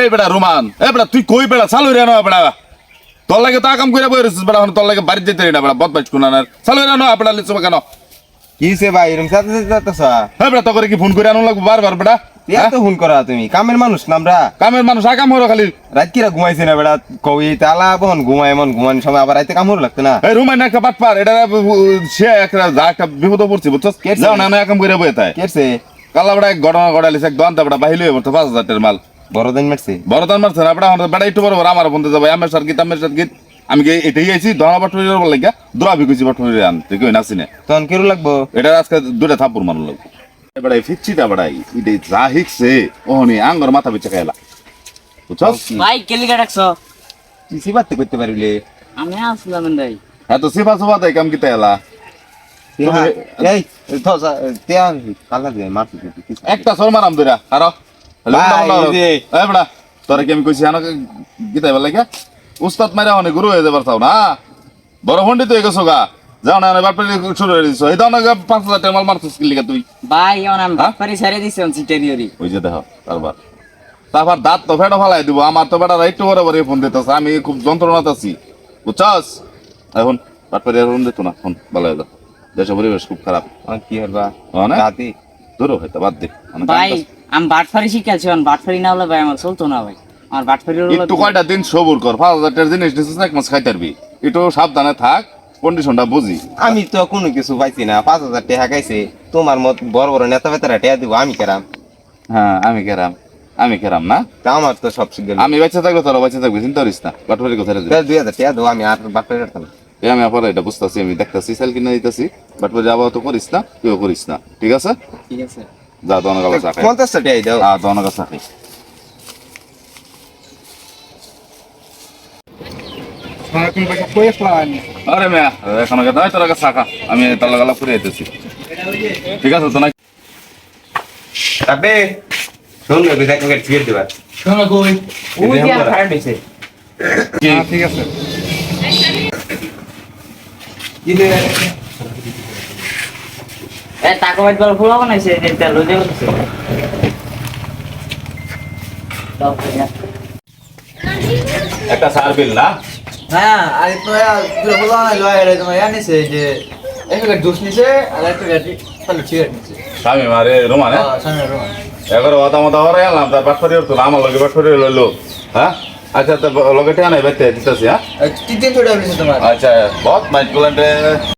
এই বেটা রোমান এই বেটা তুই কই বেড়া চালু রে না বেটা। তোর লাগে তো আকাম করে বই রয়েছিস বেটা এখন তোর লাগে বাড়ি যেতে না বেটা বদমাইশ কোন না চালু রে না বেটা লিচু কেন ভাই এরকম সাথে সাথে হ্যাঁ বেটা তোকে কি ফোন করে আনো লাগবো বারবার বেটা? হ্যাঁ? এত ফোন করা তুমি কামের মানুষ নামরা কামের মানুষ আকাম হলো খালি। রাত কিরা ঘুমাইছে না বেড়া কই তালা বহন ঘুমায় এমন ঘুমানোর সময় আবার রাইতে কামড় লাগতো না? এই রুমাই না একটা বাট পার এটা সে একটা যা একটা বিপদ পড়ছি বুঝছস। যাও না না একাম করে বই তাই। কেরছে কালা এক ঘটনা ঘটালিস এক দন্ত বেটা বাহিলে পড়তো পাঁচ হাজার মাল। বড় দিন মারছে বড় দান মারছে না বেটা আমার বেটা একটু বড় বড় আমার বন্ধু যাবে আমার সার গীত আমার সার গীত আমি এটাই আইছি ধরা বাটুরি বলে গা দ্রবি কইছি বাটুরি আন তুই কই নাসি না তখন কেরু লাগবো এটা আজকে দুটা থাপুর মারল লাগবে এবারে ফিচ্ছিটা বেড়াই ইডে যা হিকছে ওহনি আঙ্গর মাথা পিছে খাইলা বুঝছস ভাই কেলিকা ডাকছো তুই সিবাতে করতে পারবিলে আমি আসলাম ভাই এত সিফা সুফা দেয় কাম কিতা এলা এই কালা মারতে একটা সর মারাম দুরা আরও তোরা কি আমি কইছি গীতা উস্তাদ মারা অনেক গুরু হয়ে যাবার চাও না বড় ফন্ডি তো গেছো গা যাও না বাপে শুরু হয়ে দিছো এই দাও পাঁচ হাজার টাকা মাল মারছিস কি লিগা তুই ভাই এখন? বাপারি সারে দিছি আমি সিটেরিয়রি ওই যে দেখো তারপর তারপর দাঁত তো ফেটো ফালাই দিব আমার তো বেটা একটু বড় বড় ফোন দিতেছে আমি খুব যন্ত্রণাতে আছি বুঝছস এখন বাটপারি আর ফোন দিত না ফোন ভালো হয়ে দেশ পরিবেশ খুব খারাপ কি হবা অনেক রাতে দূরও হয়তো বাদ দে ভাই। আমি বাটফারি শিখাচ্ছি এখন বাটফারি না হলে ভাই আমার চলতো না ভাই। আমার বাটফারি একটু কয়টা দিন সবুর কর পাঁচ হাজার টাকার জিনিস নিছিস না এক মাস খাইতে পারবি। একটু সাবধানে থাক কন্ডিশনটা বুঝি। আমি তো কোনো কিছু পাইছি না পাঁচ হাজার টাকা খাইছে তোমার মত বড় বড় নেতা বেতারা টাকা দিব আমি কেরাম। হ্যাঁ আমি কেরাম আমি কেরাম না? তা আমার তো সব শিখে আমি বেঁচে থাকব তোরা বেঁচে থাকবি চিন্তা করিস না বাটপারি কোথায় দুই হাজার টাকা দেবো আমি আর কাটতাম এই আমি আবার এটা বুঝতেছি আমি দেখতেছি সেল কিনে দিতেছি আবার তো করিস না তুইও করিস না ঠিক আছে? ঠিক আছে। যা তো অনেক চা খাই পঞ্চাশটা টাকা দাও হ্যাঁ তো অনেক চা খাই আরে মেয়া এখন তোর আগে চা আমি তালা গালা ফুরে যেতেছি ঠিক আছে তো না তবে শোন না বিদায় করে ছিড়ে দিবা। শোনো কই? ওই যে আমার কারেন্ট ঠিক আছে। কি এ টাকা বাইট বল ফুলা বানাইছে যে তেল লইতে বলছে দাও একটা সার বিল না? হ্যাঁ আর তোমার দুটো বলা হলো এর তোমার ইয়া নিছে যে এক প্যাকেট নিছে আর এক প্যাকেট তাহলে সিগারেট নিছে। স্বামী মারে রোমানে হ্যাঁ? সামনে রোমান। এগারো কথা মতো হরে এলাম তার বাটফারি উঠতো আমার লগে বাটফারি লইলো। হ্যাঁ? আচ্ছা তো লগে টেয়া দিতেছি হ্যাঁ? তিন তিন ছোটা তোমার। আচ্ছা বহুত মাইট গুলান্টে।